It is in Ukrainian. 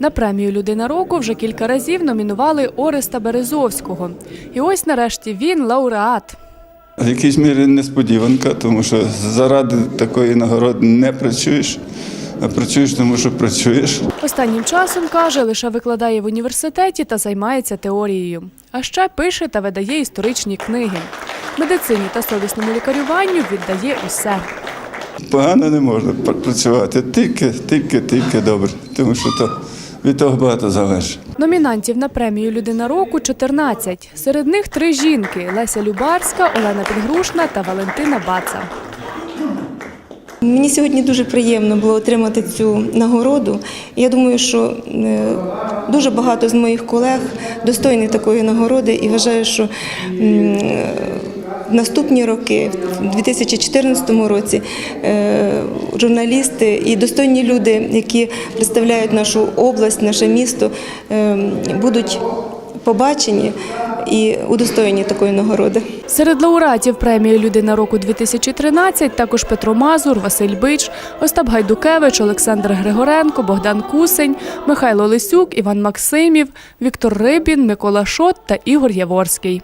На премію Людина року вже кілька разів номінували Ореста Березовського. І ось нарешті він лауреат. В якійсь мірі несподіванка, тому що заради такої нагороди не працюєш, а працюєш тому, що працюєш. Останнім часом каже, лише викладає в університеті та займається теорією. А ще пише та видає історичні книги. Медицині та совісному лікарюванню віддає усе. Погано не можна працювати, тільки, тільки, тільки добре, тому що то від того багато залежить. Номінантів на премію Людина року 14. Серед них три жінки: Леся Любарська, Олена Підгрушна та Валентина Баца. Мені сьогодні дуже приємно було отримати цю нагороду. Я думаю, що е, дуже багато з моїх колег достойні такої нагороди і вважаю, що в наступні роки, в 2014 році, е, журналісти і достойні люди, які представляють нашу область, наше місто, е, будуть побачені і удостоєні такої нагороди. Серед лауреатів премії Людина року 2013 також Петро Мазур, Василь Бич, Остап Гайдукевич, Олександр Григоренко, Богдан Кусень, Михайло Лисюк, Іван Максимів, Віктор Рибін, Микола Шот та Ігор Яворський.